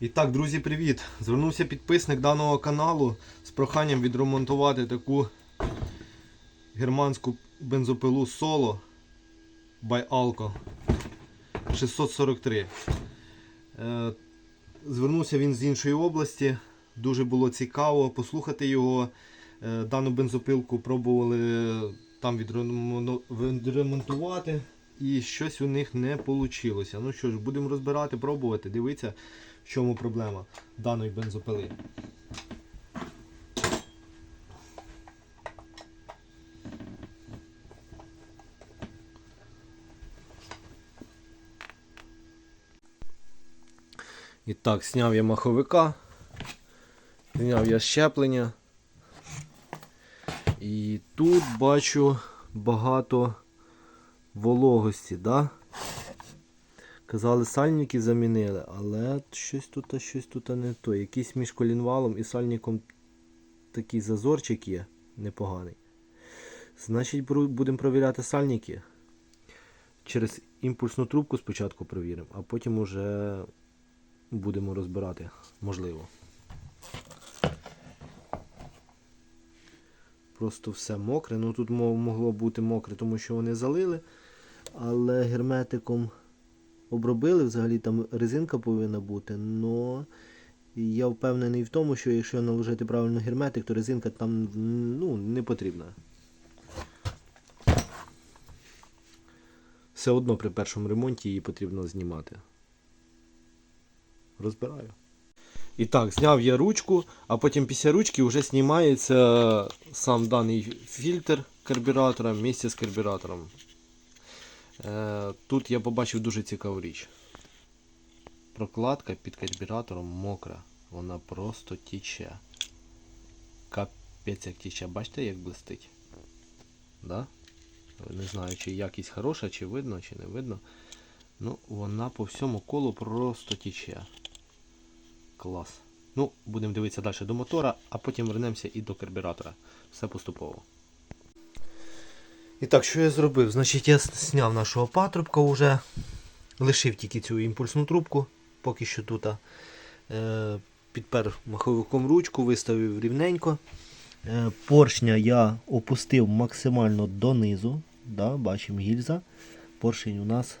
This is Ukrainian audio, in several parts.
І так, друзі, привіт! Звернувся підписник даного каналу з проханням відремонтувати таку германську бензопилу Solo by Alco 643. Е, Звернувся він з іншої області. Дуже було цікаво послухати його. Е, Дану бензопилку пробували там відремонтувати. І щось у них не вийшло. Ну що ж, будемо розбирати, пробувати, дивитися, чому проблема даної бензопили. І так, зняв я маховика, зняв я щеплення. І тут бачу багато вологості, да? Казали, сальники замінили, але щось тут, щось тут не то. Якийсь між колінвалом і сальником такий зазорчик є непоганий. Значить, будемо провіряти сальники. Через імпульсну трубку спочатку провіримо, а потім уже будемо розбирати, можливо. Просто все мокре. Ну тут могло бути мокре, тому що вони залили. Але герметиком обробили, взагалі там резинка повинна бути. Но я впевнений в тому, що якщо наложити правильно герметик, то резинка там ну, не потрібна. Все одно при першому ремонті її потрібно знімати. Розбираю. І так, зняв я ручку, а потім після ручки вже знімається сам даний фільтр карбюратора вместе з карбюратором. Е, тут я побачив дуже цікаву річ. Прокладка під карбюратором мокра. Вона просто тіче. Капець як тіче. Бачите, як блистить? Да? Не знаю, чи якість хороша, чи видно, чи не видно. Ну, вона по всьому колу просто тіче. Клас. Ну, будемо дивитися далі до мотора, а потім вернемося і до карбюратора. Все поступово. І так, що я зробив? Значить, я зняв нашого патрубка вже. Лишив тільки цю імпульсну трубку, поки що тут. Е, підпер маховиком ручку, виставив рівненько. Е, поршня я опустив максимально донизу. Да, бачимо гільза. Поршень у нас.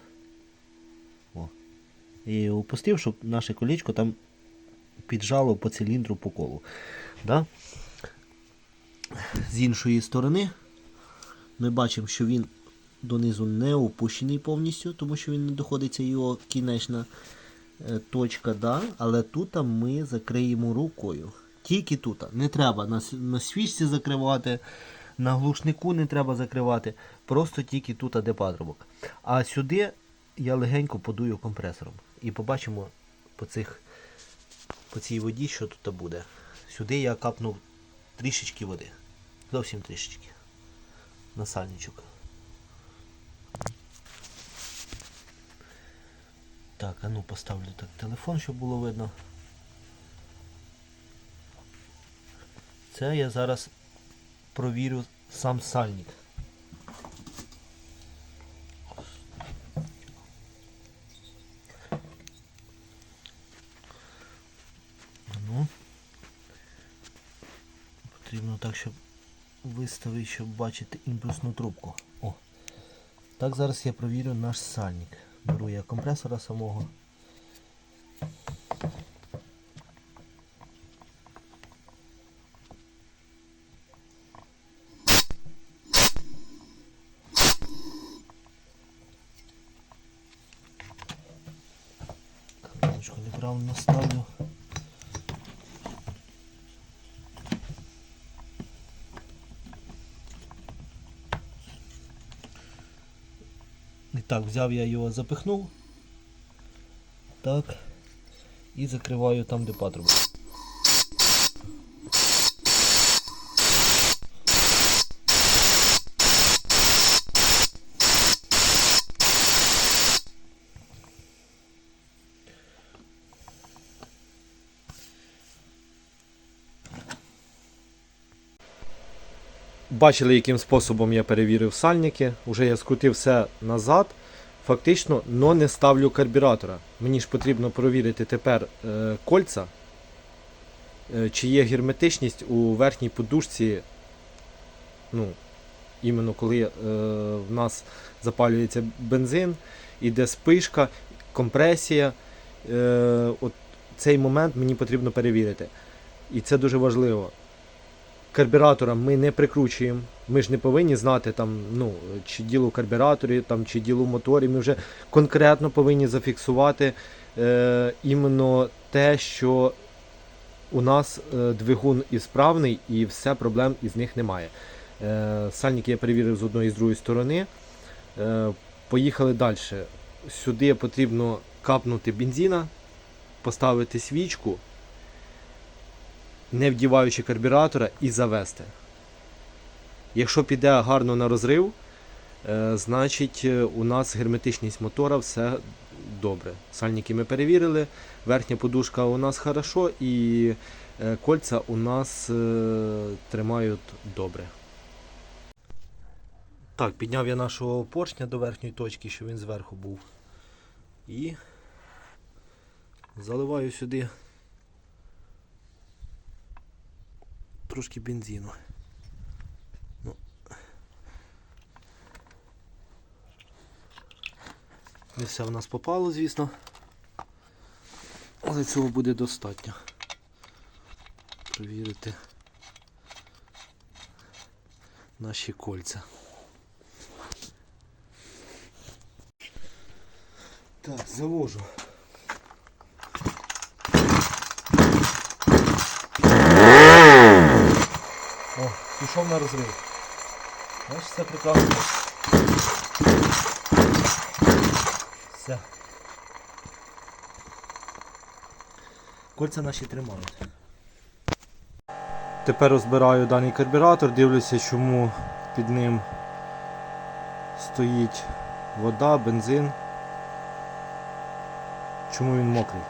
О. Я опустив, щоб наше колечко там піджало по циліндру по колу. Да? З іншої сторони ми бачимо, що він донизу не опущений повністю, тому що він не доходиться його кінечна е, точка. Да? Але тут ми закриємо рукою. Тільки тут. Не треба на, на свічці закривати, на глушнику не треба закривати. Просто тільки тут, де патрубок. А сюди я легенько подую компресором. І побачимо по цих по цій воді, що тут буде. Сюди я капнув трішечки води. Зовсім трішечки. На сальничок. Так, а ну поставлю так телефон, щоб було видно. Це я зараз провірю сам сальник. Ну, потрібно так, щоб виставити, щоб бачити імпульсну трубку. О. Так зараз я провірю наш сальник. Беру я компресора самого. Кнопочку неправильно ставлю. Так, взяв я його, запихнув. Так. І закриваю там, де патрубок. Бачили, яким способом я перевірив сальники. Уже я скрутив все назад. Фактично но не ставлю карбюратора. Мені ж потрібно провірити тепер е, кольця, е, чи є герметичність у верхній подушці. Ну, іменно коли е, в нас запалюється бензин, іде спишка, компресія. Е, от цей момент мені потрібно перевірити. І це дуже важливо. Карбюратора ми не прикручуємо. Ми ж не повинні знати, там, ну, чи діло в карбюраторі, там, чи діло в моторі. Ми вже конкретно повинні зафіксувати е, іменно те, що у нас е, двигун ісправний і все проблем із них немає. Е, сальники я перевірив з одної і з другої сторони. Е, поїхали далі. Сюди потрібно капнути бензина, поставити свічку, не вдіваючи карбюратора, і завести. Якщо піде гарно на розрив, е, значить е, у нас герметичність мотора все добре. Сальники ми перевірили, верхня подушка у нас хорошо і е, кольця у нас тримають добре. Так, підняв я нашого поршня до верхньої точки, що він зверху був. І заливаю сюди трошки бензину. Ну. Не все в нас попало, звісно. Але цього буде достатньо. Провірити наші кольця. Так, завожу. Пішов на розрив. Бачиш, все прекрасно. Все. Кольця наші тримають. Тепер розбираю даний карбюратор, дивлюся, чому під ним стоїть вода, бензин. Чому він мокрий?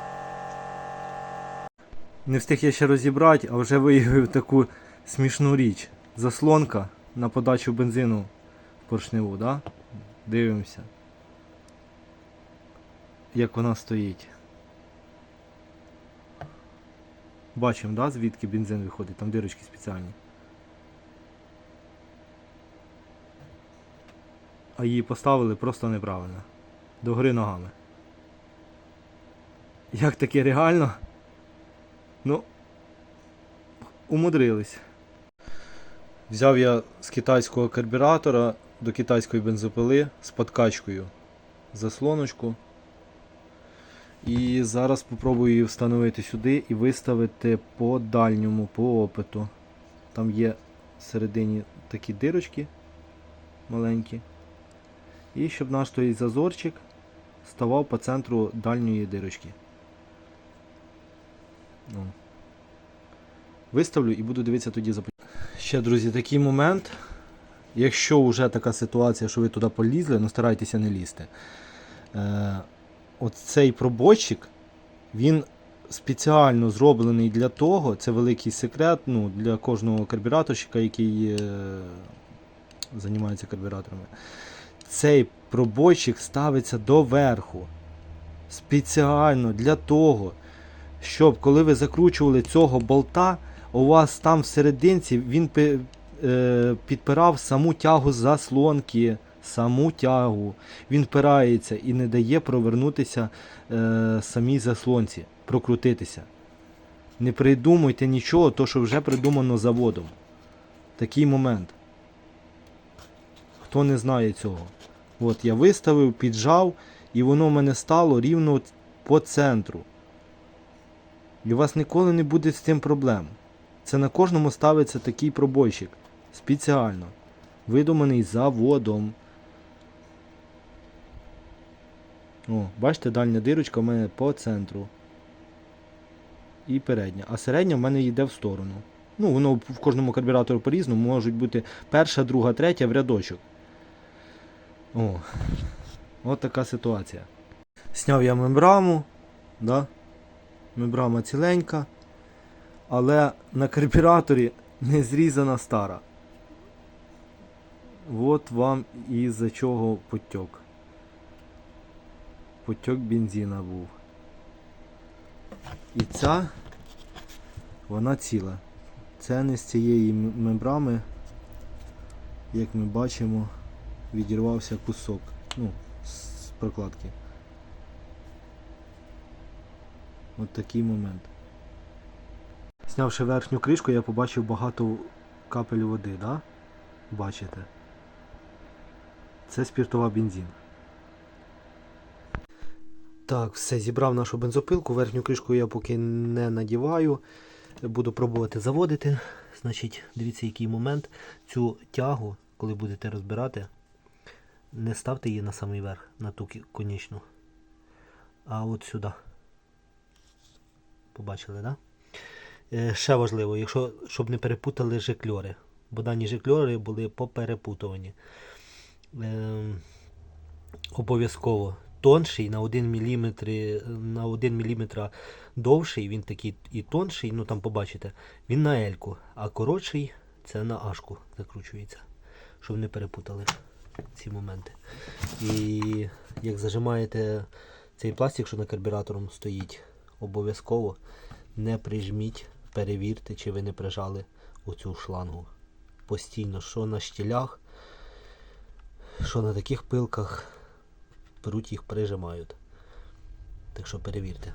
Не встиг я ще розібрати, а вже виявив таку смішну річ. Заслонка на подачу бензину в поршневу, да? Дивимося. Як вона стоїть. Бачимо, да, звідки бензин виходить, там дирочки спеціальні. А її поставили просто неправильно. Догори ногами. Як таке реально? Ну, умудрились. Взяв я з китайського карбюратора до китайської бензопили з подкачкою заслоночку. І зараз спробую її встановити сюди і виставити по дальньому, по опиту. Там є всередині такі дирочки маленькі. І щоб наш той зазорчик ставав по центру дальньої дирочки. Ну. Виставлю і буду дивитися тоді за Ще, друзі, такий момент. Якщо вже така ситуація, що ви туди полізли, ну старайтеся не лізти. Е, от цей пробойчик, він спеціально зроблений для того, це великий секрет ну, для кожного карбюраторщика, який е, займається карбюраторами. Цей пробойчик ставиться доверху. Спеціально для того, щоб коли ви закручували цього болта, у вас там всерединці він пи- е, підпирав саму тягу заслонки. Саму тягу. Він впирається і не дає провернутися е, самій заслонці, прокрутитися. Не придумуйте нічого, то що вже придумано заводом. Такий момент. Хто не знає цього. От я виставив, піджав, і воно в мене стало рівно по центру. І у вас ніколи не буде з цим проблем. Це на кожному ставиться такий пробойчик. Спеціально. Видуманий заводом. О, бачите, дальня дирочка в мене по центру. І передня. А середня в мене йде в сторону. Ну, воно в кожному карбюраторі по-різному, можуть бути перша, друга, третя в рядочок. О, от така ситуація. Сняв я мембраму, да? мембрама ціленька, але на карбюраторі не зрізана стара. От вам і за чого потік. потік бензина був. І ця, вона ціла. Це не з цієї мембрами, як ми бачимо, відірвався кусок. Ну, з прокладки. От такий момент. Знявши верхню кришку, я побачив багато капель води, да? Бачите? Це спіртова бензин. Так, все, зібрав нашу бензопилку. Верхню кришку я поки не надіваю. Буду пробувати заводити. Значить, дивіться, який момент. Цю тягу, коли будете розбирати, не ставте її на самий верх, на ту конічну. А от сюди. Побачили, так? Да? Е, ще важливо, якщо, щоб не перепутали жикльори. Бо дані жикльори були поперепутувані. Ем, обов'язково тонший на 1 мм, на 1 мм довший, він такий і тонший, ну там побачите, він на ельку, а коротший це на ашку закручується, щоб не перепутали ці моменти. І як зажимаєте цей пластик, що на карбюратором стоїть, обов'язково не прижміть, перевірте, чи ви не прижали оцю шлангу. Постійно, що на щілях, що на таких пилках беруть їх прижимають. Так що перевірте.